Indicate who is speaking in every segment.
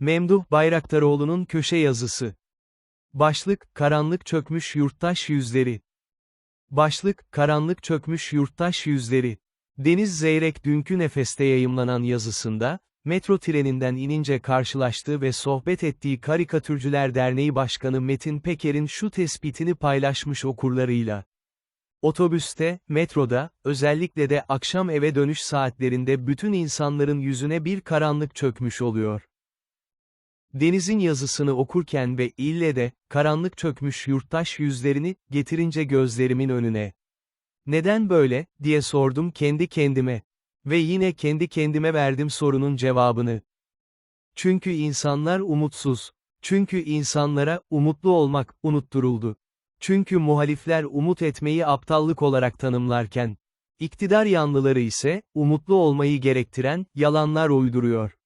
Speaker 1: Memduh Bayraktaroğlu'nun köşe yazısı. Başlık, Karanlık çökmüş yurttaş yüzleri. Başlık, Karanlık çökmüş yurttaş yüzleri. Deniz Zeyrek dünkü nefeste yayımlanan yazısında, metro treninden inince karşılaştığı ve sohbet ettiği Karikatürcüler Derneği Başkanı Metin Peker'in şu tespitini paylaşmış okurlarıyla. Otobüste, metroda, özellikle de akşam eve dönüş saatlerinde bütün insanların yüzüne bir karanlık çökmüş oluyor. Deniz'in yazısını okurken ve ille de, karanlık çökmüş yurttaş yüzlerini, getirince gözlerimin önüne. Neden böyle, diye sordum kendi kendime. Ve yine kendi kendime verdim sorunun cevabını. Çünkü insanlar umutsuz. Çünkü insanlara, umutlu olmak, unutturuldu. Çünkü muhalifler umut etmeyi aptallık olarak tanımlarken, iktidar yanlıları ise, umutlu olmayı gerektiren, yalanlar uyduruyor.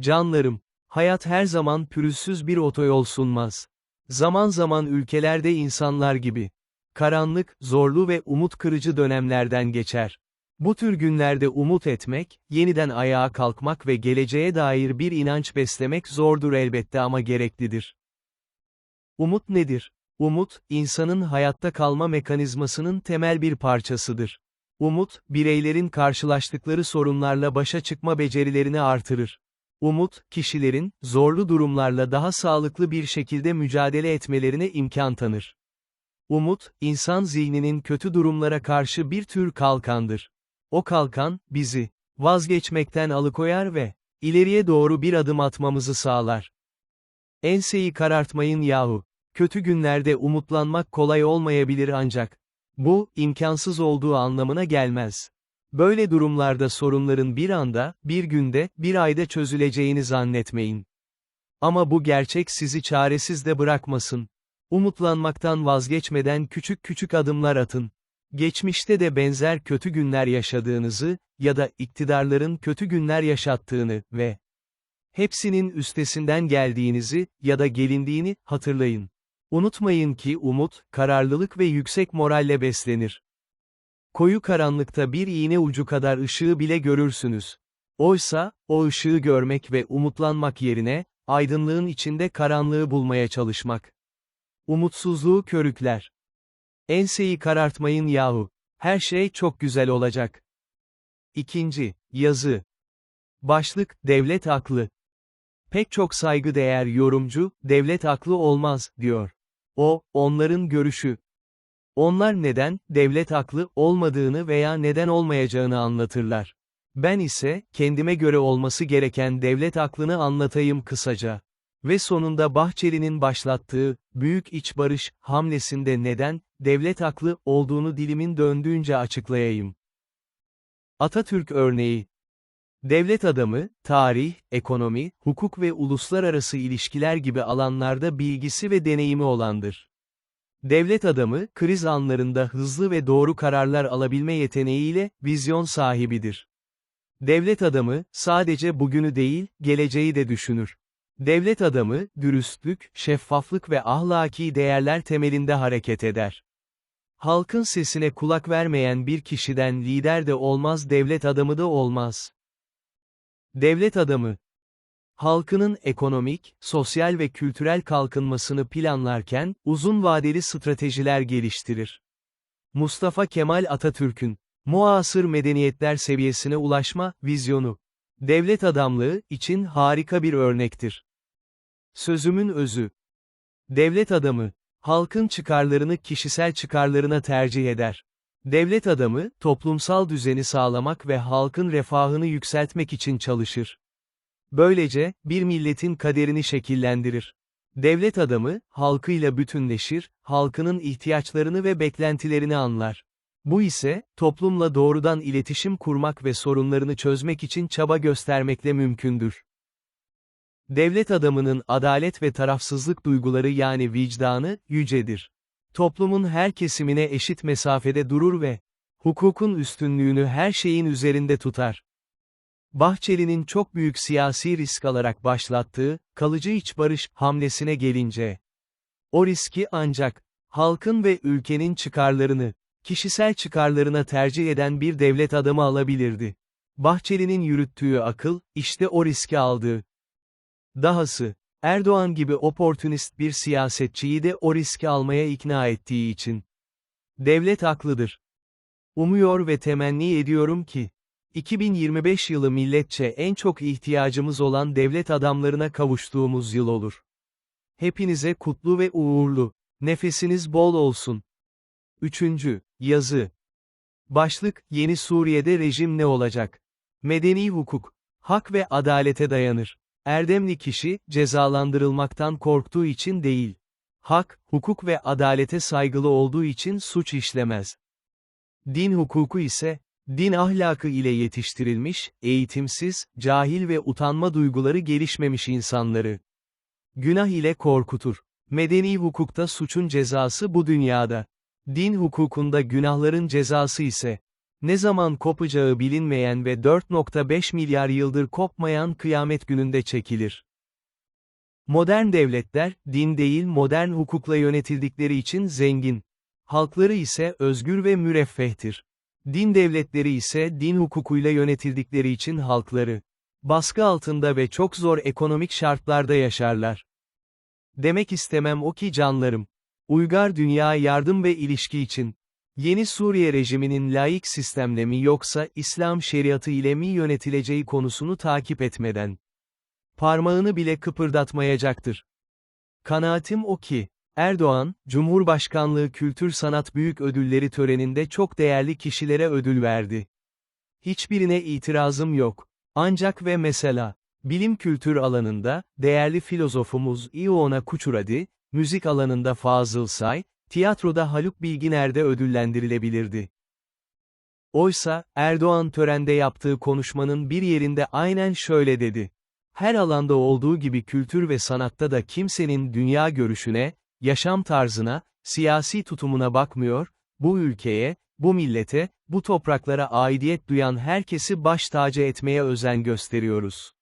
Speaker 1: Canlarım, hayat her zaman pürüzsüz bir otoyol sunmaz. Zaman zaman ülkelerde insanlar gibi, karanlık, zorlu ve umut kırıcı dönemlerden geçer. Bu tür günlerde umut etmek, yeniden ayağa kalkmak ve geleceğe dair bir inanç beslemek zordur elbette ama gereklidir. Umut nedir? Umut, insanın hayatta kalma mekanizmasının temel bir parçasıdır. Umut, bireylerin karşılaştıkları sorunlarla başa çıkma becerilerini artırır. Umut, kişilerin, zorlu durumlarla daha sağlıklı bir şekilde mücadele etmelerine imkan tanır. Umut, insan zihninin kötü durumlara karşı bir tür kalkandır. O kalkan, bizi, vazgeçmekten alıkoyar ve, ileriye doğru bir adım atmamızı sağlar. Enseyi karartmayın yahu. Kötü günlerde umutlanmak kolay olmayabilir ancak, bu, imkansız olduğu anlamına gelmez. Böyle durumlarda sorunların bir anda, bir günde, bir ayda çözüleceğini zannetmeyin. Ama bu gerçek sizi çaresiz de bırakmasın. Umutlanmaktan vazgeçmeden küçük küçük adımlar atın. Geçmişte de benzer kötü günler yaşadığınızı, ya da iktidarların kötü günler yaşattığını ve hepsinin üstesinden geldiğinizi, ya da gelindiğini, hatırlayın. Unutmayın ki umut, kararlılık ve yüksek moralle beslenir. Koyu karanlıkta bir iğne ucu kadar ışığı bile görürsünüz. Oysa, o ışığı görmek ve umutlanmak yerine, aydınlığın içinde karanlığı bulmaya çalışmak. Umutsuzluğu körükler. Enseyi karartmayın yahu. Her şey çok güzel olacak. İkinci, yazı. Başlık, devlet aklı. Pek çok saygıdeğer yorumcu, devlet aklı olmaz, diyor. O, onların görüşü. Onlar neden, devlet aklı olmadığını veya neden olmayacağını anlatırlar. Ben ise, kendime göre olması gereken devlet aklını anlatayım kısaca. Ve sonunda Bahçeli'nin başlattığı, büyük iç barış, hamlesinde neden, devlet aklı olduğunu dilimin döndüğünce açıklayayım. Atatürk örneği. Devlet adamı, tarih, ekonomi, hukuk ve uluslararası ilişkiler gibi alanlarda bilgisi ve deneyimi olandır. Devlet adamı, kriz anlarında hızlı ve doğru kararlar alabilme yeteneğiyle, vizyon sahibidir. Devlet adamı, sadece bugünü değil, geleceği de düşünür. Devlet adamı, dürüstlük, şeffaflık ve ahlaki değerler temelinde hareket eder. Halkın sesine kulak vermeyen bir kişiden lider de olmaz devlet adamı da olmaz. Devlet adamı, halkının ekonomik, sosyal ve kültürel kalkınmasını planlarken, uzun vadeli stratejiler geliştirir. Mustafa Kemal Atatürk'ün, muasır medeniyetler seviyesine ulaşma, vizyonu, devlet adamlığı için harika bir örnektir. Sözümün özü. Devlet adamı, halkın çıkarlarını kişisel çıkarlarına tercih eder. Devlet adamı, toplumsal düzeni sağlamak ve halkın refahını yükseltmek için çalışır. Böylece, bir milletin kaderini şekillendirir. Devlet adamı, halkıyla bütünleşir, halkının ihtiyaçlarını ve beklentilerini anlar. Bu ise, toplumla doğrudan iletişim kurmak ve sorunlarını çözmek için çaba göstermekle mümkündür. Devlet adamının adalet ve tarafsızlık duyguları yani vicdanı, yücedir. Toplumun her kesimine eşit mesafede durur ve, hukukun üstünlüğünü her şeyin üzerinde tutar. Bahçeli'nin çok büyük siyasi risk alarak başlattığı, kalıcı iç barış, hamlesine gelince, o riski ancak, halkın ve ülkenin çıkarlarını, kişisel çıkarlarına tercih eden bir devlet adamı alabilirdi. Bahçeli'nin yürüttüğü akıl, işte o riski aldığı. Dahası, Erdoğan gibi oportunist bir siyasetçiyi de o riski almaya ikna ettiği için. Devlet haklıdır. Umuyor ve temenni ediyorum ki, 2025 yılı milletçe en çok ihtiyacımız olan devlet adamlarına kavuştuğumuz yıl olur. Hepinize kutlu ve uğurlu, nefesiniz bol olsun. Üçüncü, yazı. Başlık, Yeni Suriye'de rejim ne olacak? Medeni hukuk, hak ve adalete dayanır. Erdemli kişi, cezalandırılmaktan korktuğu için değil. Hak, hukuk ve adalete saygılı olduğu için suç işlemez. Din hukuku ise, din ahlakı ile yetiştirilmiş, eğitimsiz, cahil ve utanma duyguları gelişmemiş insanları. Günah ile korkutur. Medeni hukukta suçun cezası bu dünyada. Din hukukunda günahların cezası ise, ne zaman kopacağı bilinmeyen ve 4.5 milyar yıldır kopmayan kıyamet gününde çekilir. Modern devletler, din değil modern hukukla yönetildikleri için zengin. Halkları ise özgür ve müreffehtir. Din devletleri ise din hukukuyla yönetildikleri için halkları, baskı altında ve çok zor ekonomik şartlarda yaşarlar. Demek istemem o ki canlarım, uygar dünya yardım ve ilişki için, yeni Suriye rejiminin laik sistemle mi yoksa İslam şeriatı ile mi yönetileceği konusunu takip etmeden, parmağını bile kıpırdatmayacaktır. Kanaatim o ki, Erdoğan, Cumhurbaşkanlığı Kültür Sanat Büyük Ödülleri töreninde çok değerli kişilere ödül verdi. Hiçbirine itirazım yok. Ancak ve mesela, bilim kültür alanında, değerli filozofumuz Iona Kuchuradi, müzik alanında Fazıl Say, tiyatroda Haluk Bilginer de ödüllendirilebilirdi. Oysa, Erdoğan törende yaptığı konuşmanın bir yerinde aynen şöyle dedi. Her alanda olduğu gibi kültür ve sanatta da kimsenin dünya görüşüne, yaşam tarzına, siyasi tutumuna bakmıyor, bu ülkeye, bu millete, bu topraklara aidiyet duyan herkesi baş tacı etmeye özen gösteriyoruz.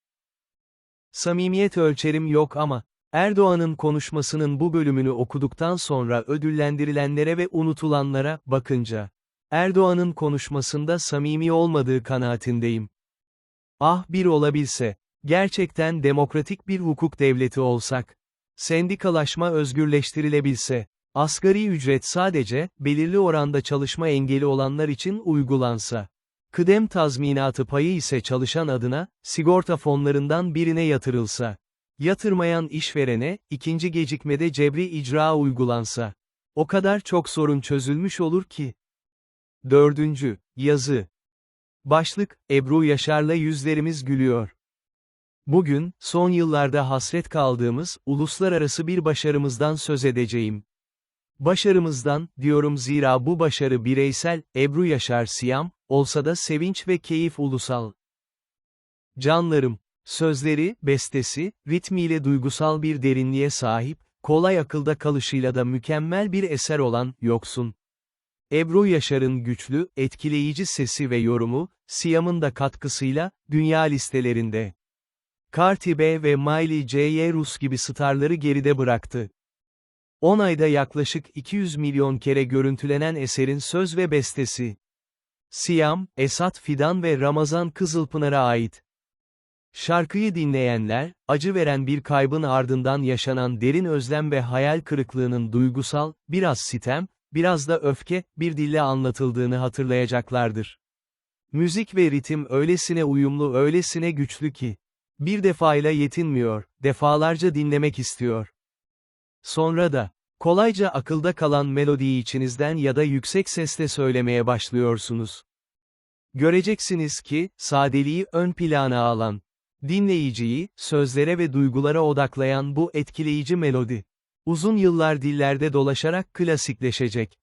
Speaker 1: Samimiyet ölçerim yok ama, Erdoğan'ın konuşmasının bu bölümünü okuduktan sonra ödüllendirilenlere ve unutulanlara bakınca, Erdoğan'ın konuşmasında samimi olmadığı kanaatindeyim. Ah bir olabilse, gerçekten demokratik bir hukuk devleti olsak, Sendikalaşma özgürleştirilebilse, asgari ücret sadece, belirli oranda çalışma engeli olanlar için uygulansa, kıdem tazminatı payı ise çalışan adına, sigorta fonlarından birine yatırılsa, yatırmayan işverene, ikinci gecikmede cebri icra uygulansa, o kadar çok sorun çözülmüş olur ki. Dördüncü, yazı. Başlık, Ebru Yaşar'la yüzlerimiz gülüyor. Bugün, son yıllarda hasret kaldığımız, uluslararası bir başarımızdan söz edeceğim. Başarımızdan, diyorum zira bu başarı bireysel, Ebru Yaşar Siyam, olsa da sevinç ve keyif ulusal. Canlarım, sözleri, bestesi, ritmiyle duygusal bir derinliğe sahip, kolay akılda kalışıyla da mükemmel bir eser olan, Yoksun. Ebru Yaşar'ın güçlü, etkileyici sesi ve yorumu, Siyam'ın da katkısıyla, dünya listelerinde. Carti B ve Miley Cyrus gibi starları geride bıraktı. 10 ayda yaklaşık 200 milyon kere görüntülenen eserin söz ve bestesi. Siyam, Esat Fidan ve Ramazan Kızılpınar'a ait. Şarkıyı dinleyenler, acı veren bir kaybın ardından yaşanan derin özlem ve hayal kırıklığının duygusal, biraz sitem, biraz da öfke, bir dille anlatıldığını hatırlayacaklardır. Müzik ve ritim öylesine uyumlu öylesine güçlü ki, bir defayla yetinmiyor, defalarca dinlemek istiyor. Sonra da, kolayca akılda kalan melodiyi içinizden ya da yüksek sesle söylemeye başlıyorsunuz. Göreceksiniz ki, sadeliği ön plana alan, dinleyiciyi, sözlere ve duygulara odaklayan bu etkileyici melodi, uzun yıllar dillerde dolaşarak klasikleşecek.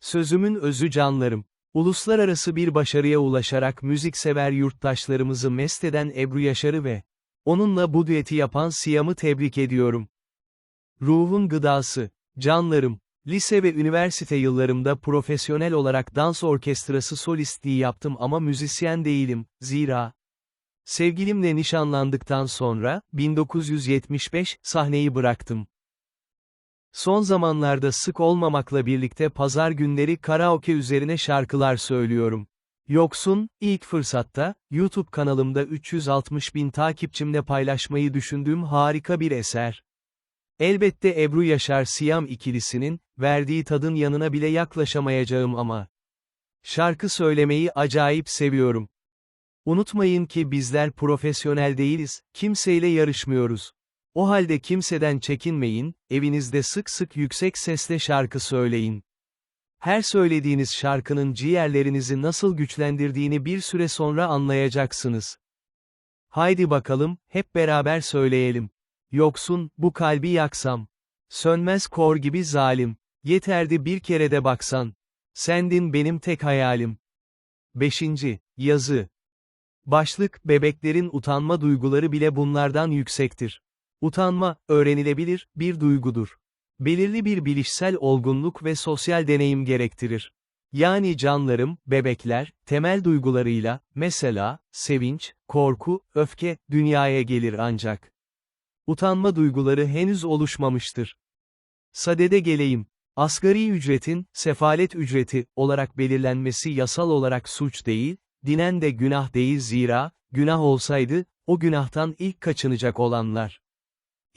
Speaker 1: Sözümün özü canlarım. Uluslararası bir başarıya ulaşarak müziksever yurttaşlarımızı mest eden Ebru Yaşar'ı ve onunla bu düeti yapan Siyam'ı tebrik ediyorum. Ruhun gıdası, canlarım, lise ve üniversite yıllarımda profesyonel olarak dans orkestrası solistliği yaptım ama müzisyen değilim, zira sevgilimle nişanlandıktan sonra, 1975, sahneyi bıraktım. Son zamanlarda sık olmamakla birlikte pazar günleri karaoke üzerine şarkılar söylüyorum. Yoksun, ilk fırsatta, YouTube kanalımda 360 bin takipçimle paylaşmayı düşündüğüm harika bir eser. Elbette Ebru Yaşar Siyam ikilisinin, verdiği tadın yanına bile yaklaşamayacağım ama. Şarkı söylemeyi acayip seviyorum. Unutmayın ki bizler profesyonel değiliz, kimseyle yarışmıyoruz. O halde kimseden çekinmeyin, evinizde sık sık yüksek sesle şarkı söyleyin. Her söylediğiniz şarkının ciğerlerinizi nasıl güçlendirdiğini bir süre sonra anlayacaksınız. Haydi bakalım, hep beraber söyleyelim. Yoksun, bu kalbi yaksam. Sönmez kor gibi zalim. Yeterdi bir kere de baksan. Sendin benim tek hayalim. 5. Yazı. Başlık, bebeklerin utanma duyguları bile bunlardan yüksektir. Utanma, öğrenilebilir, bir duygudur. Belirli bir bilişsel olgunluk ve sosyal deneyim gerektirir. Yani canlarım, bebekler, temel duygularıyla, mesela, sevinç, korku, öfke, dünyaya gelir ancak. Utanma duyguları henüz oluşmamıştır. Sadede geleyim. Asgari ücretin, sefalet ücreti, olarak belirlenmesi yasal olarak suç değil, dinen de günah değil zira, günah olsaydı, o günahtan ilk kaçınacak olanlar.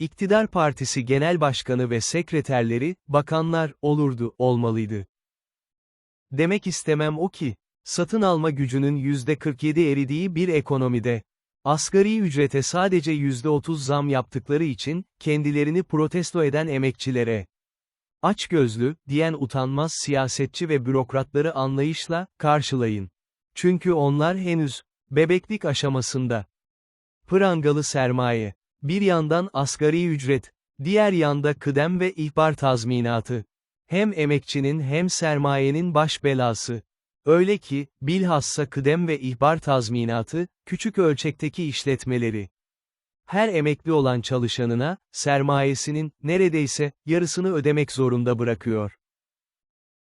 Speaker 1: İktidar Partisi Genel Başkanı ve sekreterleri, bakanlar, olurdu, olmalıydı. Demek istemem o ki, satın alma gücünün %47 eridiği bir ekonomide, asgari ücrete sadece %30 zam yaptıkları için, kendilerini protesto eden emekçilere, açgözlü, diyen utanmaz siyasetçi ve bürokratları anlayışla, karşılayın. Çünkü onlar henüz, bebeklik aşamasında. Prangalı sermaye. Bir yandan asgari ücret, diğer yanda kıdem ve ihbar tazminatı. Hem emekçinin hem sermayenin baş belası. Öyle ki, bilhassa kıdem ve ihbar tazminatı, küçük ölçekteki işletmeleri. Her emekli olan çalışanına, sermayesinin, neredeyse, yarısını ödemek zorunda bırakıyor.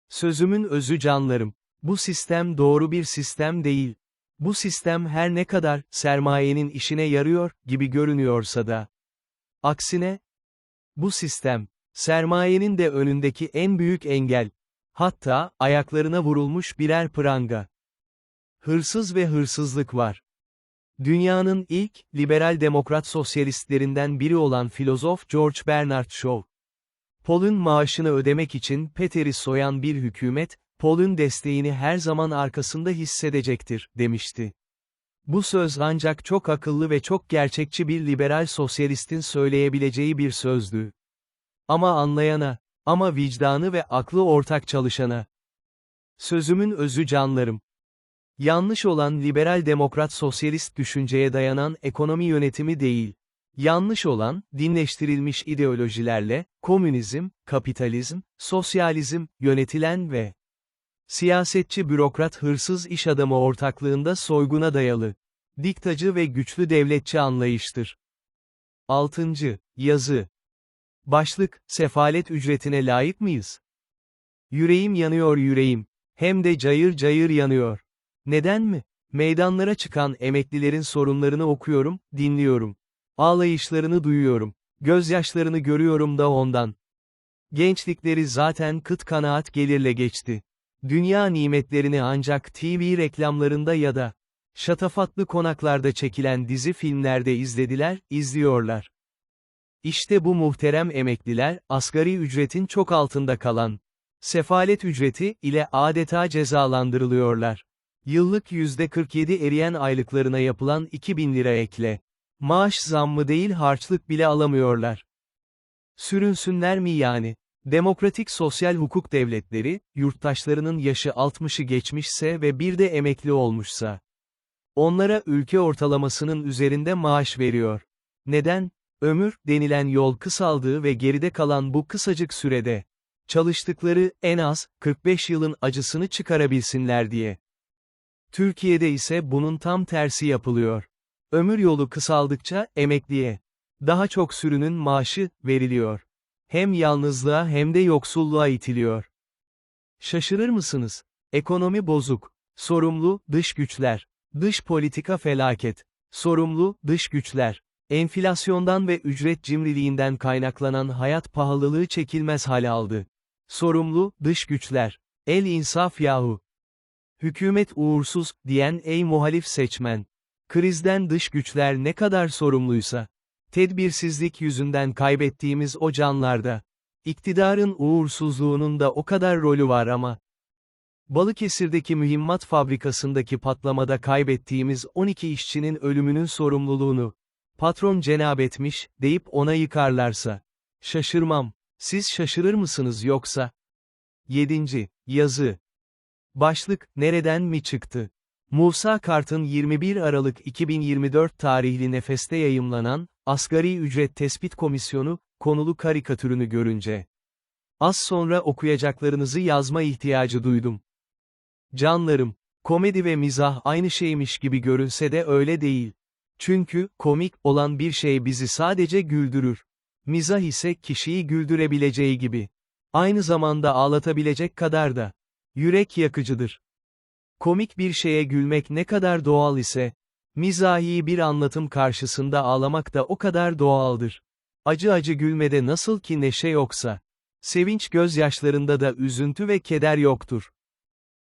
Speaker 1: Sözümün özü canlarım. Bu sistem doğru bir sistem değil. Bu sistem her ne kadar, sermayenin işine yarıyor, gibi görünüyorsa da. Aksine, bu sistem, sermayenin de önündeki en büyük engel. Hatta, ayaklarına vurulmuş birer pranga. Hırsız ve hırsızlık var. Dünyanın ilk, liberal demokrat sosyalistlerinden biri olan filozof George Bernard Shaw. Paul'un maaşını ödemek için Peter'i soyan bir hükümet, Paul'un desteğini her zaman arkasında hissedecektir, demişti. Bu söz ancak çok akıllı ve çok gerçekçi bir liberal sosyalistin söyleyebileceği bir sözdü. Ama anlayana, ama vicdanı ve aklı ortak çalışana. Sözümün özü canlarım. Yanlış olan liberal demokrat sosyalist düşünceye dayanan ekonomi yönetimi değil. Yanlış olan, dinleştirilmiş ideolojilerle, komünizm, kapitalizm, sosyalizm, yönetilen ve Siyasetçi bürokrat hırsız iş adamı ortaklığında soyguna dayalı. Diktacı ve güçlü devletçi anlayıştır. 6. Yazı. Başlık, sefalet ücretine layık mıyız? Yüreğim yanıyor yüreğim. Hem de cayır cayır yanıyor. Neden mi? Meydanlara çıkan emeklilerin sorunlarını okuyorum, dinliyorum. Ağlayışlarını duyuyorum. Gözyaşlarını görüyorum da ondan. Gençlikleri zaten kıt kanaat gelirle geçti. Dünya nimetlerini ancak TV reklamlarında ya da şatafatlı konaklarda çekilen dizi filmlerde izlediler, izliyorlar. İşte bu muhterem emekliler, asgari ücretin çok altında kalan, sefalet ücreti ile adeta cezalandırılıyorlar. Yıllık %47 eriyen aylıklarına yapılan 2000 lira ekle. Maaş zammı değil harçlık bile alamıyorlar. Sürünsünler mi yani? Demokratik sosyal hukuk devletleri, yurttaşlarının yaşı 60'ı geçmişse ve bir de emekli olmuşsa. Onlara ülke ortalamasının üzerinde maaş veriyor. Neden? Ömür, denilen yol kısaldığı ve geride kalan bu kısacık sürede. Çalıştıkları, en az, 45 yılın acısını çıkarabilsinler diye. Türkiye'de ise bunun tam tersi yapılıyor. Ömür yolu kısaldıkça, emekliye. Daha çok sürünün maaşı, veriliyor hem yalnızlığa hem de yoksulluğa itiliyor. Şaşırır mısınız? Ekonomi bozuk. Sorumlu, dış güçler. Dış politika felaket. Sorumlu, dış güçler. Enflasyondan ve ücret cimriliğinden kaynaklanan hayat pahalılığı çekilmez hale aldı. Sorumlu, dış güçler. El insaf yahu. Hükümet uğursuz, diyen ey muhalif seçmen. Krizden dış güçler ne kadar sorumluysa. Tedbirsizlik yüzünden kaybettiğimiz o canlarda. iktidarın uğursuzluğunun da o kadar rolü var ama. Balıkesir'deki mühimmat fabrikasındaki patlamada kaybettiğimiz 12 işçinin ölümünün sorumluluğunu, patron cenab etmiş, deyip ona yıkarlarsa. Şaşırmam. Siz şaşırır mısınız yoksa? 7. Yazı. Başlık, nereden mi çıktı? Musa Kart'ın 21 Aralık 2024 tarihli Nefes'te yayımlanan, Asgari Ücret Tespit Komisyonu, konulu karikatürünü görünce. Az sonra okuyacaklarınızı yazma ihtiyacı duydum. Canlarım, komedi ve mizah aynı şeymiş gibi görünse de öyle değil. Çünkü, komik olan bir şey bizi sadece güldürür. Mizah ise kişiyi güldürebileceği gibi. Aynı zamanda ağlatabilecek kadar da. Yürek yakıcıdır. Komik bir şeye gülmek ne kadar doğal ise, mizahi bir anlatım karşısında ağlamak da o kadar doğaldır. Acı acı gülmede nasıl ki neşe yoksa, sevinç gözyaşlarında da üzüntü ve keder yoktur.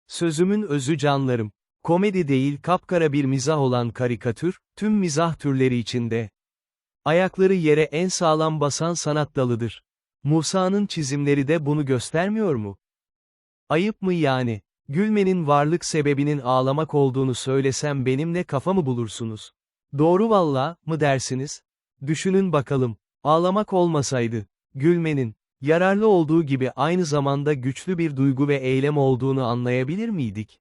Speaker 1: Sözümün özü canlarım. Komedi değil kapkara bir mizah olan karikatür, tüm mizah türleri içinde. Ayakları yere en sağlam basan sanat dalıdır. Musa'nın çizimleri de bunu göstermiyor mu? Ayıp mı yani? Gülmenin varlık sebebinin ağlamak olduğunu söylesem benimle kafa mı bulursunuz? Doğru valla, mı dersiniz? Düşünün bakalım. Ağlamak olmasaydı, gülmenin, yararlı olduğu gibi aynı zamanda güçlü bir duygu ve eylem olduğunu anlayabilir miydik?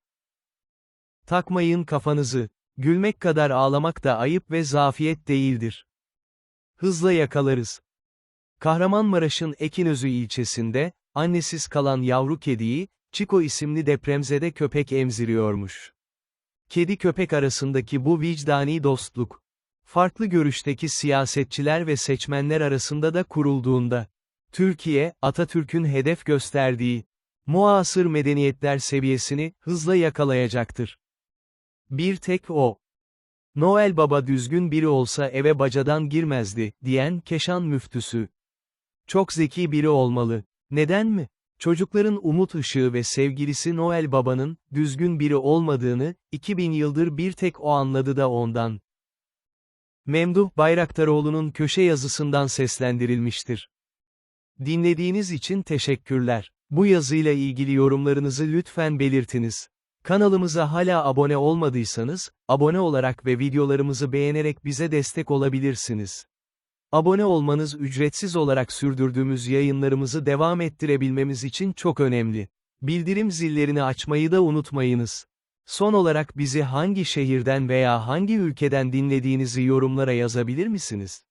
Speaker 1: Takmayın kafanızı, gülmek kadar ağlamak da ayıp ve zafiyet değildir. Hızla yakalarız. Kahramanmaraş'ın Ekinözü ilçesinde, annesiz kalan yavru kediyi, Chico isimli depremzede köpek emziriyormuş. Kedi köpek arasındaki bu vicdani dostluk, farklı görüşteki siyasetçiler ve seçmenler arasında da kurulduğunda, Türkiye, Atatürk'ün hedef gösterdiği, muasır medeniyetler seviyesini, hızla yakalayacaktır. Bir tek o. Noel Baba düzgün biri olsa eve bacadan girmezdi, diyen Keşan müftüsü. Çok zeki biri olmalı. Neden mi? Çocukların umut ışığı ve sevgilisi Noel Baba'nın, düzgün biri olmadığını, 2000 yıldır bir tek o anladı da ondan. Memduh Bayraktaroğlu'nun köşe yazısından seslendirilmiştir. Dinlediğiniz için teşekkürler. Bu yazıyla ilgili yorumlarınızı lütfen belirtiniz. Kanalımıza hala abone olmadıysanız, abone olarak ve videolarımızı beğenerek bize destek olabilirsiniz. Abone olmanız ücretsiz olarak sürdürdüğümüz yayınlarımızı devam ettirebilmemiz için çok önemli. Bildirim zillerini açmayı da unutmayınız. Son olarak bizi hangi şehirden veya hangi ülkeden dinlediğinizi yorumlara yazabilir misiniz?